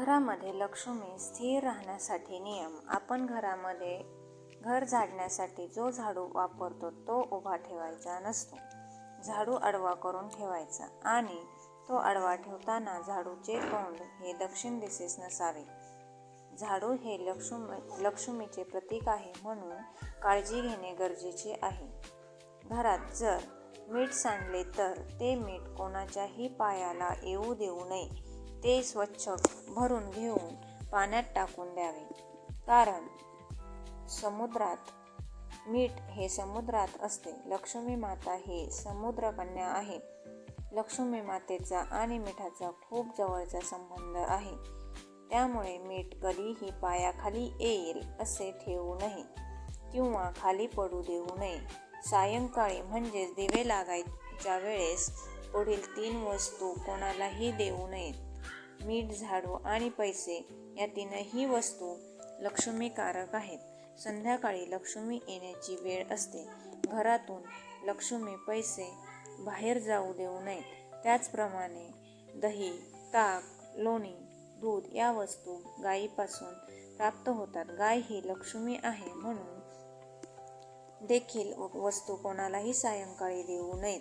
घरामध्ये लक्ष्मी स्थिर राहण्यासाठी नियम. आपण घरामध्ये घर झाडण्यासाठी जो झाडू वापरतो तो उभा ठेवायचा नसतो. झाडू आडवा करून ठेवायचा आणि तो आडवा ठेवताना झाडूचे तोंड हे दक्षिण दिशेस नसावे. झाडू हे लक्ष्मी लक्ष्मीचे प्रतीक आहे म्हणून काळजी घेणे गरजेचे आहे. घरात जर मीठ सांडले तर ते मीठ कोणाच्याही पायाला येऊ देऊ नये. ते स्वच्छ भरून घेऊन पाण्यात टाकून द्यावे. कारण समुद्रात मीठ हे समुद्रात असते. लक्ष्मी माता हे समुद्रकन्या आहे. लक्ष्मी मातेचा आणि मिठाचा खूप जवळचा संबंध आहे. त्यामुळे मीठ कधीही पायाखाली येईल असे ठेवू नये किंवा खाली पडू देऊ नये. सायंकाळी म्हणजेच दिवे लागायच्या वेळेस पुढील तीन वस्तू कोणालाही देऊ नयेत. मीठ झाडू आणि पैसे या तीनही वस्तू लक्ष्मीकारक आहेत. संध्याकाळी लक्ष्मी येण्याची वेळ असते. घरातून लक्ष्मी पैसे बाहेर जाऊ देऊ नयेत. त्याचप्रमाणे दही ताक लोणी दूध या वस्तू गायीपासून प्राप्त होतात. गाय ही लक्ष्मी आहे म्हणून देखील वस्तू कोणालाही सायंकाळी देऊ नयेत.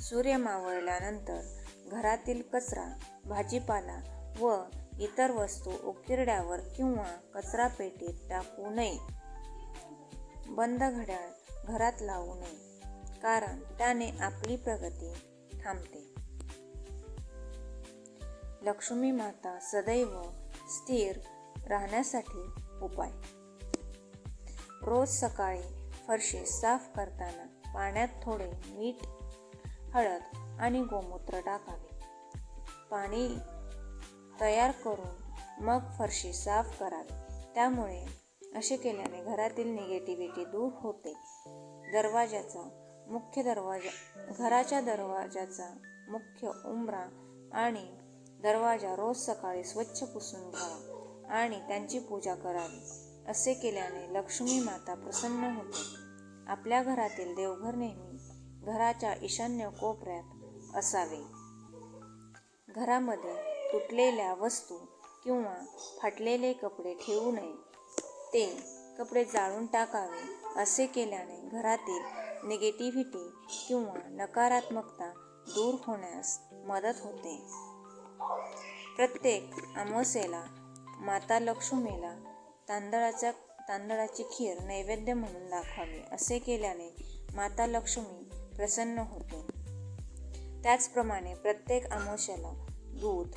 सूर्य मावळल्यानंतर घरातील कचरा भाजीपाला व इतर वस्तू उकिरड्यावर किंवा कचरा पेटीत टाकू नये. बंद घड्याळ घरात लावू नये कारण त्याने आपली प्रगती थांबते. लक्ष्मी माता सदैव स्थिर राहण्यासाठी उपाय. रोज सकाळी फरशी साफ करताना पाण्यात थोडे मीठ हळद आणि गोमूत्र टाकावे. पाणी तयार करून मग फरशी साफ करावी. त्यामुळे असे केल्याने घरातील निगेटिव्हिटी दूर होते. दरवाजाचा मुख्य दरवाजा घराच्या दरवाजाचा मुख्य उंबरा आणि दरवाजा रोज सकाळी स्वच्छ पुसून घ्यावा आणि त्यांची पूजा करावी. असे केल्याने लक्ष्मी माता प्रसन्न होते. आपल्या घरातील देवघर नेहमी घराच्या ईशान्य कोपऱ्यात असावे. घरामध्ये तुटलेल्या वस्तू किंवा फाटलेले कपडे ठेवू नये. ते कपडे जाळून टाकावे असे केल्याने घरातील निगेटिव्हिटी किंवा नकारात्मकता दूर होण्यास मदत होते. प्रत्येक अमावस्येला माता लक्ष्मीला तांदळाचा तांदळाची खीर नैवेद्य म्हणून दाखवावी असे केल्याने माता लक्ष्मी प्रसन्न होते. त्याचप्रमाणे प्रत्येक अमावस्याला दूध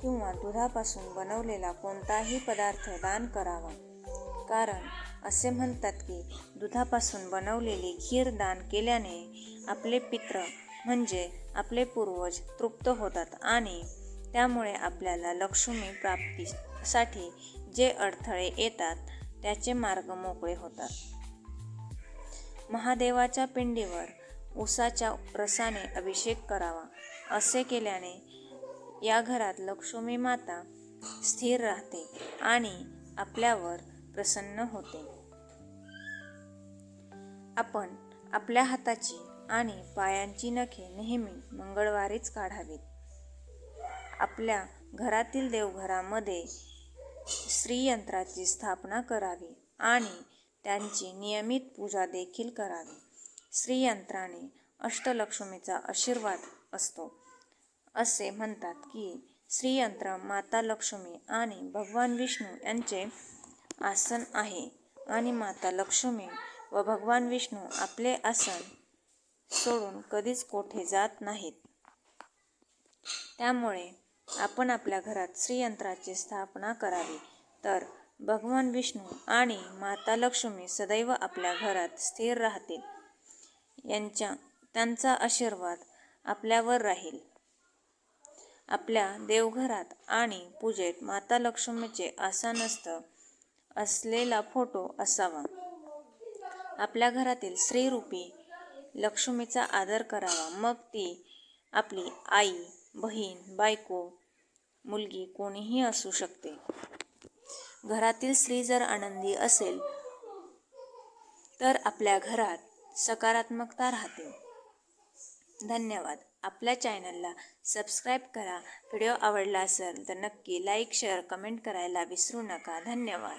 किंवा दुधापासून बनवलेला कोणताही पदार्थ दान करावा. कारण असे म्हणतात की दुधापासून बनवलेली खीर दान केल्याने आपले पित्र म्हणजे आपले पूर्वज तृप्त होतात आणि त्यामुळे आपल्याला लक्ष्मी प्राप्तीसाठी जे अडथळे येतात त्याचे मार्ग मोकळे होतात. महादेवाच्या पिंडीवर उसाच्या रसाने अभिषेक करावा असे केल्याने या घरात लक्ष्मी माता स्थिर राहते आणि आपल्यावर प्रसन्न होते. आपण आपल्या हाताची आणि पायांची नखे नेहमी मंगळवारीच काढावीत. आपल्या घरातील देवघरामध्ये श्रीयंत्राची स्थापना करावी आणि त्यांची नियमित पूजा देखील करावी. श्रीयंत्राने अष्टलक्ष्मीचा आशीर्वाद असतो. असे म्हणतात की श्रीयंत्र माता लक्ष्मी आणि भगवान विष्णू यांचे आसन आहे आणि माता लक्ष्मी व भगवान विष्णू आपले आसन सोडून कधीच कोठे जात नाहीत. त्यामुळे आपण आपल्या घरात श्रीयंत्राची स्थापना करावी. तर भगवान विष्णू आणि माता लक्ष्मी सदैव आपल्या घरात स्थिर राहतील. यांच्या त्यांचा आशीर्वाद आपल्यावर राहील. आपल्या देवघरात आणि पूजेत माता लक्ष्मीचे आसानस्थ असलेला फोटो असावा. आपल्या घरातील स्त्रीरूपी लक्ष्मीचा आदर करावा. मग ती आपली आई बहीण बायको मुलगी कोणीही असू शकते. घरातील स्त्री जर आनंदी असेल तर आपल्या घरात सकारात्मकता राहते. धन्यवाद. आपल्या चॅनलला सबस्क्राईब करा. व्हिडिओ आवडला असेल तर नक्की लाईक शेअर कमेंट करायला विसरू नका. धन्यवाद.